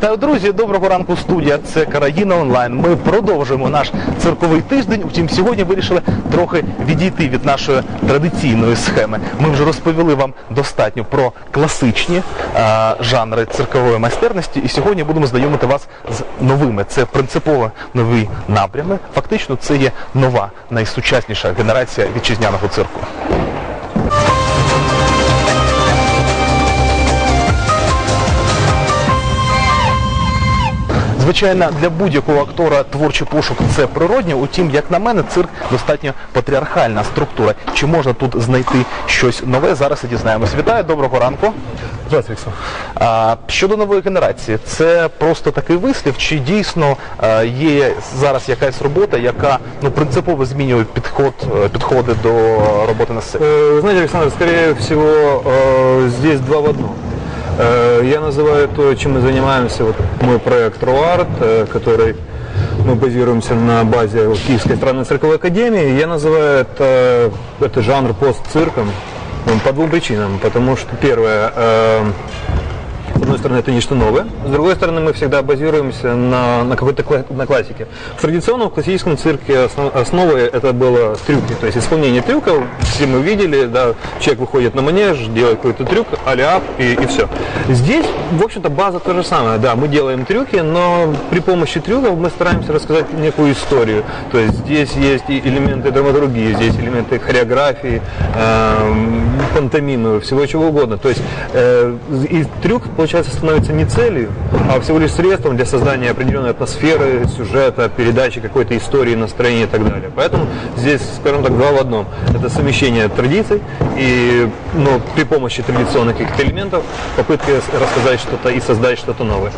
Вітаю, друзі! Доброго ранку, студія. Це Караїна онлайн. Ми продовжуємо наш цирковий тиждень. Втім, сьогодні вирішили трохи відійти від нашої традиційної схеми. Ми вже розповіли вам достатньо про класичні е, жанри циркової майстерності. І сьогодні будемо знайомити вас з новими. Це принципово нові напрями. Фактично, це є нова, найсучасніша генерація вітчизняного цирку. Звичайно, для будь-якого актора творчий пошук це природньо. Утім, як на мене, цирк достатньо патріархальна структура. Чи можна тут знайти щось нове? Зараз і дізнаємось. Вітаю, доброго ранку. Здравствуйте. А, щодо нової генерації, це просто такий вислів, чи дійсно е, є зараз якась робота, яка ну принципово змінює підход е, підходи до роботи на сцені? Э, Вы знаете, Александр, скорее всего, э, здесь два в одном. Э, Я называю то, чем мы занимаемся, вот мой проект RoArt, э, который мы базируемся на базе Киевской странной цирковой академии. Я называю это, это жанр постцирком ну, по двум причинам. Потому что первое, э, стороны, это нечто новое, с другой стороны, мы всегда базируемся на, на какой-то кла- на классике. В традиционном классическом цирке основ- основой это было трюки, то есть исполнение трюков, все мы видели, да, человек выходит на манеж, делает какой-то трюк, аляп и, и все. Здесь, в общем-то, база то же самое, да, мы делаем трюки, но при помощи трюков мы стараемся рассказать некую историю, то есть здесь есть и элементы драматургии, здесь элементы хореографии, эм, пантомимы, всего чего угодно, то есть э, и трюк, получается, становится не целью, а всего лишь средством для создания определенной атмосферы, сюжета, передачи какой-то истории, настроения и так далее. Поэтому здесь, скажем так, два в одном. Это совмещение традиций и ну, при помощи традиционных каких-то элементов попытка с- рассказать что-то и создать что-то новое.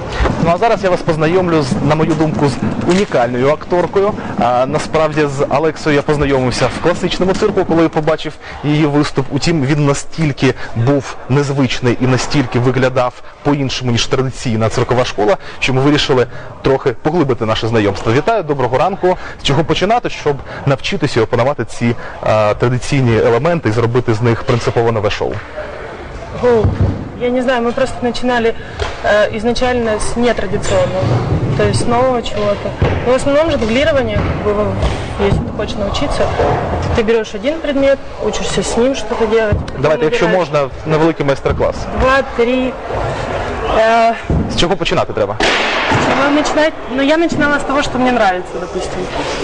Ну а зараз я вас познайомлю з, на мою думку, з унікальною акторкою. А, насправді з Алексою я познайомився в класичному цирку, коли побачив її виступ. Утім, він настільки був незвичний і настільки виглядав по-іншому, ніж традиційна церкова школа, що ми вирішили трохи поглибити наше знайомство. Вітаю, доброго ранку. З чого починати, щоб навчитися і опанувати ці а, традиційні елементи і зробити з них принципово нове шоу. Я не знаю, мы просто начинали э, изначально с нетрадиционного, то есть с нового чего-то. Но в основном жонглирование, как бы, если ты хочешь научиться, ты берешь один предмет, учишься с ним что-то делать. потом Давайте, якщо набираешь можна, невеликий майстер-клас. Два, три. Э, З чого починати треба? чего начинать? Ну, я начинала с того, что мне нравится, допустим.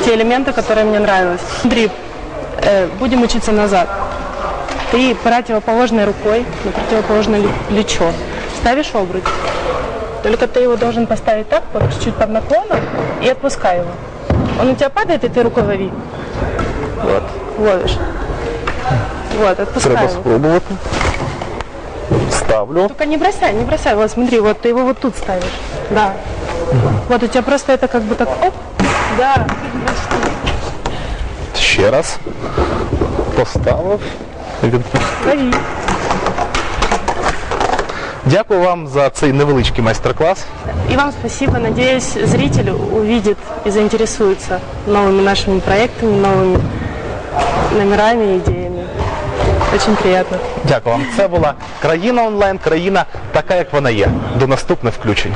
Те элементы, которые мне нравились. Смотри, э, будем учиться назад. Ты противоположной рукой на противоположное плечо ставишь обруч. Только ты его должен поставить так, вот чуть-чуть под наклоном, и отпускай его. Он у тебя падает, и ты рукой лови. Вот, ловишь. Вот, отпускай Треба его. Ставлю. Только не бросай, не бросай. Вот смотри, вот ты его вот тут ставишь. Да. Вот у тебя просто это как бы так, оп, да. Ще раз. Поставив. Відпустив. Лови. Дякую вам за цей невеличкий майстер-клас. И вам спасибо. Надеюсь, зритель увидит и заинтересуется новыми нашими проектами, новыми номерами и идеями. Очень приятно. Дякую вам. Це була країна онлайн, країна така, як вона є. До наступних включень.